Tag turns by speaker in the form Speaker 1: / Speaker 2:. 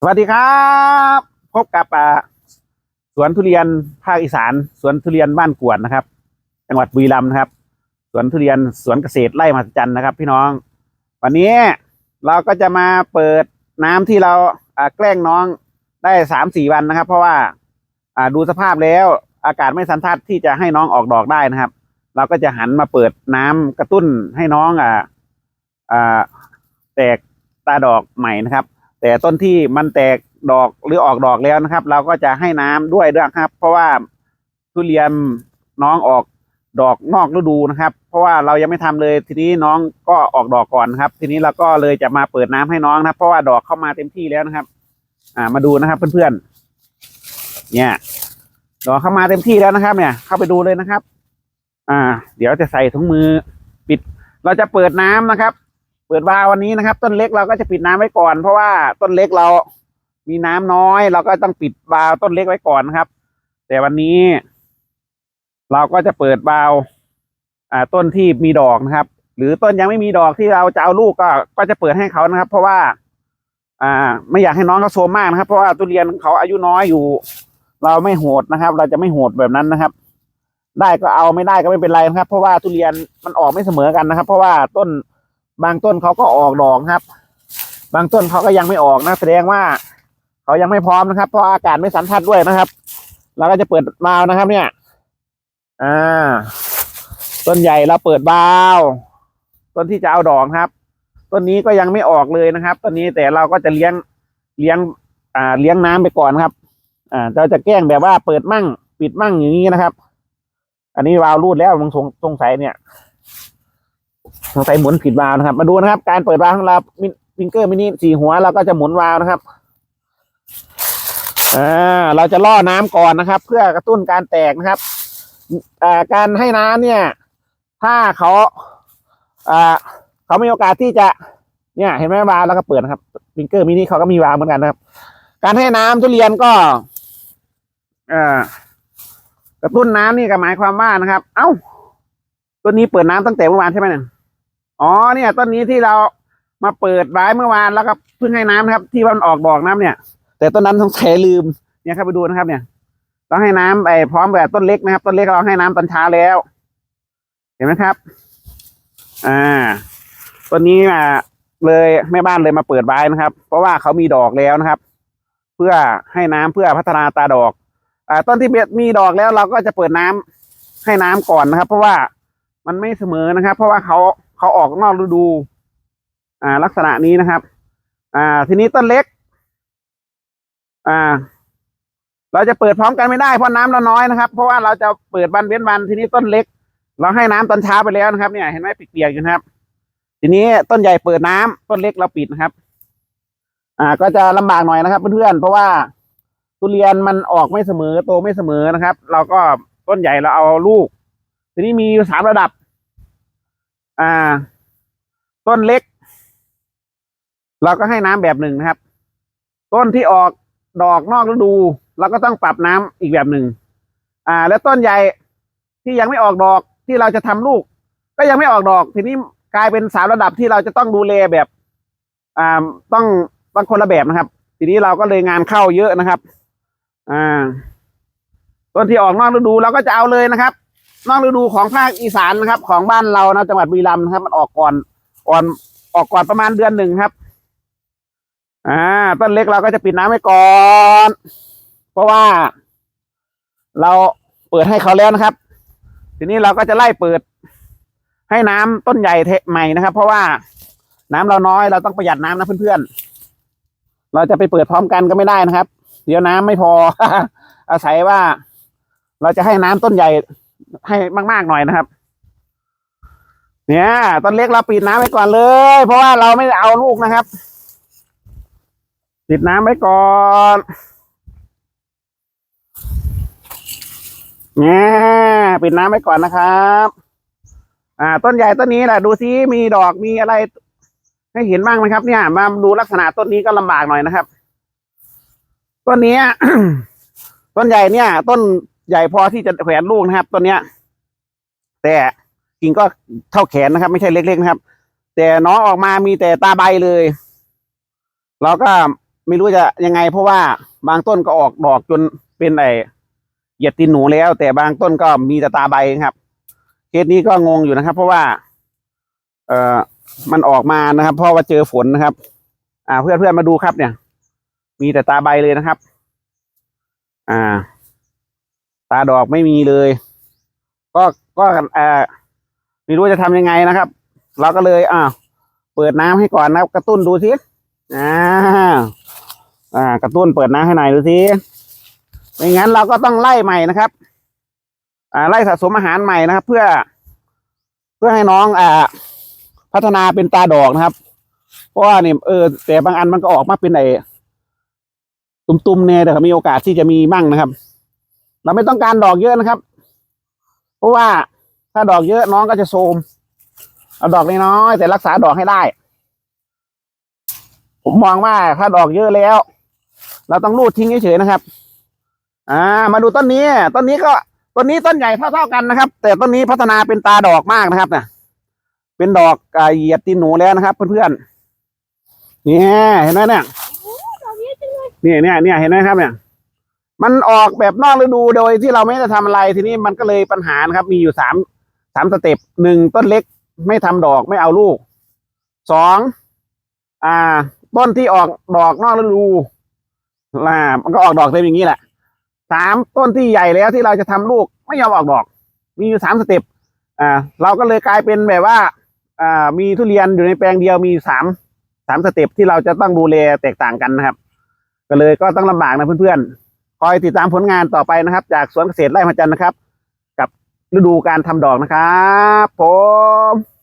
Speaker 1: สวัสดีครับ พบกับสวนทุเรียนภาคอีสาน สวนทุเรียนบ้านกวดนะครับ จังหวัดบุรีรัมย์นะครับ สวนทุเรียนสวนเกษตรไร่มหัศจรรย์นะครับ พี่น้อง วันนี้เราก็จะมาเปิดน้ำที่เราแกล้งน้องได้สามสี่วันนะครับ เพราะว่าดูสภาพแล้วอากาศไม่สันทัดที่จะให้น้องออกดอกได้นะครับ เราก็จะหันมาเปิดน้ำกระตุ้นให้น้องอ่าแตกตาดอกใหม่นะครับ แต่ต้นที่มันแตกดอกหรือออกดอกแล้วนะครับ เราก็จะให้น้ำด้วยด้วยครับ เพราะว่าทุเรียนน้องออกดอกนอกฤดูนะครับ เพราะว่าเรายังไม่ทำเลยทีนี้น้องก็ออกดอกก่อนนครับ ทีนี้เราก็เลยจะมาเปิดน้ำให้น้องนะครับ เพราะว่าดอกเข้ามาเต็มที่แล้วนะครับ อ่ามาดูนะครับเพื่อนๆเนี่ย ดอกเข้ามาเต็มที่แล้วนะครับ เนี่ย เข้าไปดูเลยนะครับ อ่า เดี๋ยวจะใส่ถุงมือปิด เราจะเปิดน้ำนะครับ เปิดวาล์ววันนี้นะครับ ต้นเล็กเราก็จะปิดน้ำไว้ก่อน เพราะว่าต้นเล็กเรามีน้ำน้อย เราก็ต้องปิดวาล์วต้นเล็กไว้ก่อนนะครับ แต่วันนี้ เราก็จะเปิดวาล์วอ่าต้นที่มีดอกนะครับ หรือต้นยังไม่มีดอกที่เราจะเอาลูกก็ก็จะเปิดให้เขานะครับ เพราะว่า อ่า ไม่อยากให้น้องเขาโซมมากนะครับ เพราะว่าทุเรียนเขาอายุน้อยอยู่ เราไม่โหดนะครับ เราจะไม่โหดแบบนั้นนะครับได้ก็เอาไม่ได้ก็ไม่เป็นไรนะครับ เพราะว่าทุเรียนมันออกไม่เสมอกันนะครับ เพราะว่าต้น บางต้นเขาก็ออกดอกครับ บางต้นเขาก็ยังไม่ออกนะแสดงว่าเขายังไม่พร้อมนะครับ เพราะอากาศไม่สันทัดด้วยนะครับเราก็จะเปิดวาล์วนะครับ เนี่ย อ่า ต้นใหญ่เราเปิดวาล์วต้นที่จะเอาดอกครับต้นนี้ก็ยังไม่ออกเลยนะครับต้นนี้แต่เราก็จะเลี้ยงเลี้ยง อ่า เลี้ยงน้ำไปก่อนครับ อ่า เราจะแกล้งแบบว่าเปิดมั่ง ปิดมั่งอย่างนี้นะครับ อันนี้วาล์วรูดแล้วมึงสงสงสัยเนี่ย สงสัยหมุนผิดวาล์วนะครับ มาดูนะครับ การเปิดวาล์วของเราฟิงเกอร์มินิสี่หัวเราก็จะหมุนวาล์วนะครับอ่าเราจะล่อน้ำก่อนนะครับ เพื่อกระตุ้นการแตกนะครับอ่าการให้น้ำเนี่ย ถ้าเขาอ่าเขามีโอกาสที่จะเนี่ยเห็นไหมวาล์วแล้วก็เปิดนะครับฟิงเกอร์มินิเขาก็มีวาล์วเหมือนกันนะครับ การให้น้ำทุเรียนก็อ่ากระตุ้นน้ำนี่ก็หมายความว่านะครับ เอ้าต้นนี้เปิดน้ำตั้งแต่เมื่อวานใช่ไหมเนี่ย อ๋อเนี่ย ต้นนี้ที่เรามาเปิดไว้เมื่อวานแล้วก็เพิ่งให้น้ำนะครับ ที่มันออกดอกน้ำเนี่ย แต่ต้นนั้นต้องใช้ลืมเนี่ยครับไปดูนะครับ เนี่ยต้องให้น้ำไปพร้อมแบบต้นเล็กนะครับ ต้นเล็กเราให้น้ำตอนเช้าแล้ว เห็นไหมครับ อ่าต้นนี้อะเลยแม่บ้านเลยมาเปิดไว้นะครับ เพราะว่าเขามีดอกแล้วนะครับ เพื่อให้น้ำเพื่อพัฒนาตาดอก อ่าต้นที่มีดอกแล้วเราก็จะเปิดน้ำให้น้ำก่อนนะครับ เพราะว่ามันไม่เสมอนะครับ เพราะว่าเขา เขาออกนอกฤดู อ่า ลักษณะนี้นะครับ อ่า ทีนี้ต้นเล็ก อ่า เราจะเปิดพร้อมกันไม่ได้เพราะน้ำเราน้อยนะครับ เพราะว่าเราจะเปิดวันเว้นวัน ทีนี้ต้นเล็ก เราให้น้ำตอนเช้าไปแล้วนะครับ เนี่ย เห็นไหมเปียกๆอยู่นะครับ ทีนี้ต้นใหญ่เปิดน้ำต้นเล็กเราปิดนะครับ อ่า ก็จะลำบากหน่อยนะครับเพื่อนๆ เพราะว่าทุเรียนมันออกไม่เสมอโตไม่เสมอนะครับ เราก็ต้นใหญ่เราเอาลูก ทีนี้มีสามระดับ อ่า ต้นเล็ก เราก็ให้น้ำแบบหนึ่งนะครับ ต้นที่ออกดอกนอกฤดูเราก็ต้องปรับน้ำอีกแบบหนึ่งอ่า แล้วต้นใหญ่ที่ยังไม่ออกดอกที่เราจะทำลูก ก็ยังไม่ออกดอก ทีนี้กลายเป็นสามระดับที่เราจะต้องดูแลแบบ อ่าต้องต้องคนละแบบนะครับ ทีนี้เราก็เลยงานเข้าเยอะนะครับ อ่า ต้นที่ออกนอกฤดูเราก็จะเอาเลยนะครับ นอกฤดูของภาคอีสานนะครับ ของบ้านเรานะจังหวัดบุรีรัมย์นะครับ มันออกก่อนก่อนออกก่อนประมาณเดือนหนึ่งครับ อ่า ต้นเล็กเราก็จะปิดน้ำไว้ก่อน เพราะว่า เราเปิดให้เขาแล้วนะครับ ทีนี้เราก็จะไล่เปิด ให้น้ำต้นใหญ่เทใหม่นะครับ เพราะว่าน้ำเราน้อยเราต้องประหยัดน้ำนะเพื่อนๆ เราจะไปเปิดพร้อมกันก็ไม่ได้นะครับ เดี๋ยวน้ำไม่พอ อาศัยว่า เราจะให้น้ำต้นใหญ่ ให้มากๆหน่อยนะครับ เนี่ยต้นเล็กเราปิดน้ำไว้ก่อนเลย เพราะว่าเราไม่ได้เอาลูกนะครับ ปิดน้ำไว้ก่อนเนี่ยปิดน้ำไว้ก่อนนะครับ อ่า ต้นใหญ่ต้นนี้แหละดูซิมีดอกมีอะไร ให้เห็นบ้างไหมครับ เนี่ย มาดูลักษณะต้นนี้ก็ลำบากหน่อยนะครับ ต้นนี้ต้นใหญ่เนี่ย ต้น ใหญ่พอที่จะแขวนลูกนะครับต้นเนี้ย แต่กิ่งก็เท่าแขนนะครับ ไม่ใช่เล็กๆนะครับ แต่น้องออกมามีแต่ตาใบเลย เราก็ไม่รู้จะยังไง เพราะว่าบางต้นก็ออกดอกจนเป็นไอเหยียดตีนหนูแล้ว แต่บางต้นก็มีแต่ตาใบครับเคสนี้ก็งงอยู่นะครับ เพราะว่า เอ่อมันออกมานะครับ เพราะว่าเจอฝนนะครับ อ่า เพื่อนเพื่อนมาดูครับเนี่ย มีแต่ตาใบเลยนะครับ อ่า ตาดอกไม่มีเลย ก็ก็เอ่อไม่รู้จะทำยังไงนะครับ เราก็เลยอ่าเปิดน้ำให้ก่อนนะครับกระตุ้นดูสิอ่าอ่ากระตุ้นเปิดน้ำให้หน่อยดูสิไม่งั้นเราก็ต้องไล่ใหม่นะครับ อ่าไล่สะสมอาหารใหม่นะครับ เพื่อ เพื่อให้น้องอ่า พัฒนาเป็นตาดอกนะครับ เพราะว่าเนี่ยเออแต่บางอันมันก็ออกมาเป็นไอ้ตุ่มๆเนี่ยแต่ก็มีโอกาสที่จะมีมั่งนะครับ เราไม่ต้องการดอกเยอะนะครับ เพราะว่าถ้าดอกเยอะน้องก็จะโทรมเอาดอกน้อยๆแต่รักษาดอกให้ได้ ผมมองว่าถ้าดอกเยอะแล้ว เราต้องรูดทิ้งเฉยๆนะครับ อ่า มาดูต้นนี้ต้นนี้ก็ต้นนี้ต้นใหญ่เท่าๆกันนะครับ แต่ต้นนี้พัฒนาเป็นตาดอกมากนะครับเนี่ยเป็นดอกอ่าเหยียดตีนหนูแล้วนะครับ เพื่อนๆเนี่ยเห็นไหมเนี่ย
Speaker 2: ดอกนี้จังเลย
Speaker 1: เนี่ยเนี่ยเนี่ยเห็นไหมครับเนี่ย มันออกแบบนอกฤดูโดยที่เราไม่ได้ทำอะไรทีนี้มันก็เลยปัญหานะครับ มีอยู่สามสามสเต็ปหนึ่งต้นเล็กไม่ทำดอกไม่เอาลูกสองอ่า ต้นที่ออกดอกนอกฤดูล่ามันก็ออกดอกเต็มอย่างนี้แหละสามต้นที่ใหญ่แล้วที่เราจะทำลูกไม่ยอมออกดอก มีอยู่สามสเต็ปอ่า เราก็เลยกลายเป็นแบบว่า อ่า มีทุเรียนอยู่ในแปลงเดียวมีสามสามสเต็ปที่เราจะต้องดูแลแตกต่างกันนะครับ ก็เลยก็ต้องลำบากนะเพื่อนๆ คอยติดตามผลงานต่อไปนะครับ จากสวนเกษตรไร่พันจันนะครับ กับฤดูการทำดอกนะครับ ผม